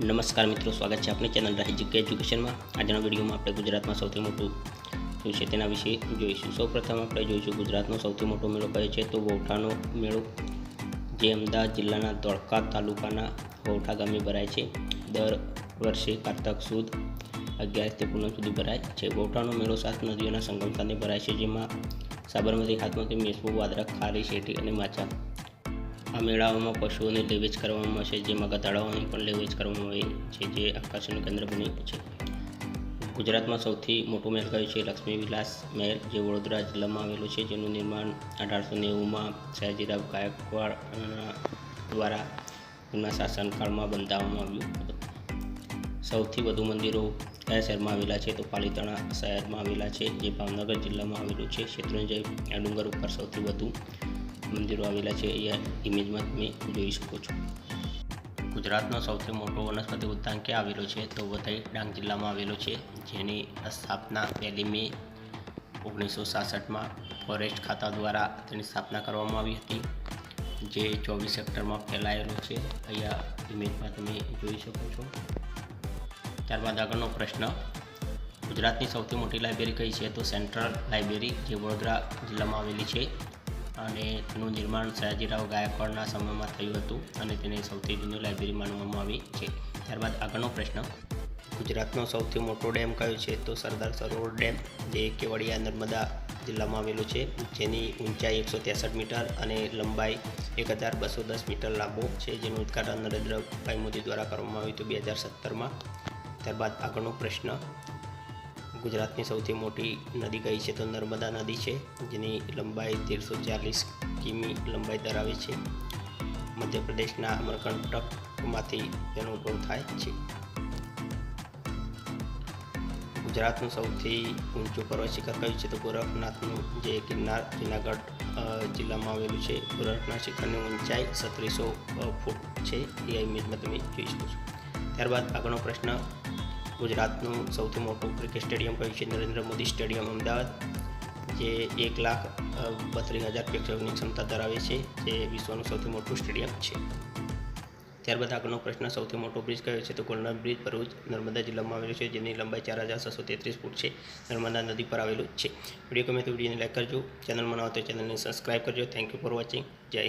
નમસ્કાર મિત્રો, સ્વાગત છે આપણી ચેનલ રહી જીકે એજ્યુકેશનમાં. આજના વિડીયોમાં આપણે ગુજરાતમાં સૌથી મોટું શું છે તેના વિશે જોઈશું. સૌપ્રથમ આપણે જોઈશું ગુજરાતનો સૌથી મોટો મેળો કયો છે તો વૌઠાનો મેળો, જે અમદાવાદ જિલ્લાના ધોળકા તાલુકાના વૌઠા ગામે ભરાય છે. દર વર્ષે કારતક સુદ અગિયારથી પૂનમ સુધી ભરાય છે. વૌઠાનો મેળો સાત નદીઓના સંગમ સ્થાને ભરાય છે, જેમાં સાબરમતી હાથમાંથી મેસબુ વાદરા ખારી શેઠી અને માચા આ મેળાઓમાં પશુઓને લેવેચ કરવામાં છે, જેમાં ગધાડાઓની પણ લેવેચ કરવામાં આવે છે, જે આકર્ષણનું કેન્દ્ર બની છે. ગુજરાતમાં સૌથી મોટું મહેલ કયું છે લક્ષ્મી વિલાસ મહેલ, જે વડોદરા જિલ્લામાં આવેલું છે, જેનું નિર્માણ અઢારસો નેવુંમાં સયાજીરાવ ગાયકવાડ દ્વારા એમના શાસનકાળમાં બંધાવવામાં આવ્યું હતું. સૌથી વધુ મંદિરો કયા શહેરમાં આવેલા છે? તો પાલીતાણા શહેરમાં આવેલા છે, જે ભાવનગર જિલ્લામાં આવેલું છે. શેત્રુંજય, ડુંગર ઉપર સૌથી વધુ મંદિરો આવેલા છે અહીંયા ઇમેજમાં તમે જોઈ શકો છો. ગુજરાતનો સૌથી મોટો વનસ્પતિ ઉદ્યાન ક્યાં આવેલો છે? તો વઘઈ ડાંગ જિલ્લામાં આવેલો છે, જેની સ્થાપના પહેલી મે ઓગણીસો સાસઠમાં ફોરેસ્ટ ખાતા દ્વારા તેની સ્થાપના કરવામાં આવી હતી, જે ચોવીસ સેક્ટરમાં ફેલાયેલો છે. અહીંયા ઇમેજમાં તમે જોઈ શકો છો. ત્યારબાદ આગળનો પ્રશ્ન, ગુજરાતની સૌથી મોટી લાઇબ્રેરી કઈ છે? તો સેન્ટ્રલ લાઇબ્રેરી જે વડોદરા જિલ્લામાં આવેલી છે. અને તેનું નિર્માણ સયાજીરાવ ગાયકવાડના સમયમાં થયું હતું અને તેને સૌથી જૂની લાઇબ્રેરી માનવામાં આવી છે. ત્યારબાદ આગળનો પ્રશ્ન. ગુજરાતનો સૌથી મોટો ડેમ કયો છે? તો સરદાર સરોવર ડેમ, જે કેવડિયા, નર્મદા જિલ્લામાં આવેલું છે, જેની ઊંચાઈ એકસો ત્રેસઠ મીટર અને લંબાઈ એક હજાર બસો દસ મીટર લાંબો છે, જેનું ઉદ્ઘાટન નરેન્દ્રભાઈ મોદી દ્વારા કરવામાં આવ્યું હતું બે હજાર સત્તરમાં. ત્યારબાદ આગળનો પ્રશ્ન. ગુજરાતની સૌથી મોટી નદી કઈ છે તો નર્મદા નદી છે, જેની લંબાઈ તેરસો ચાલીસ કિમી લંબાઈ ધરાવે છે. મધ્યપ્રદેશના અમરકંટકમાંથી તેનો ઉદ્ભવ થાય છે. ગુજરાતનું સૌથી ઊંચું પર્વત શિખર કયું છે તો ગોરખનાથનું જે ગિરનાર જુનાગઢ જિલ્લામાં આવેલું છે. ગોરખનાથ શિખરની ઊંચાઈ સત્રીસો ફૂટ છે. એ ઇમેજમાં તમે જોઈ શકો છો. ત્યારબાદ આગળનો પ્રશ્ન ગુજરાતનું સૌથી મોટું ક્રિકેટ સ્ટેડિયમ કયું છે નરેન્દ્ર મોદી સ્ટેડિયમ અમદાવાદ, જે એક લાખ બત્રીસ હજાર પ્રેક્ષકોની ક્ષમતા ધરાવે છે, જે વિશ્વનું સૌથી મોટું સ્ટેડિયમ છે. ત્યારબાદ આગળનો પ્રશ્ન, સૌથી મોટો બ્રિજ કયો છે? તો ગોલ્ડન બ્રિજ ભરૂચ નર્મદા જિલ્લામાં આવેલું છે, જેની લંબાઈ ચાર હજાર છસો તેત્રીસ ફૂટ છે, નર્મદા નદી પર આવેલું છે. વીડિયો ગમે તો વિડીયોને લાઈક કરજો, ચેનલમાં ન હોય તો ચેનલને સબસ્ક્રાઈબ કરજો. થેન્ક યુ ફોર વોચિંગ જય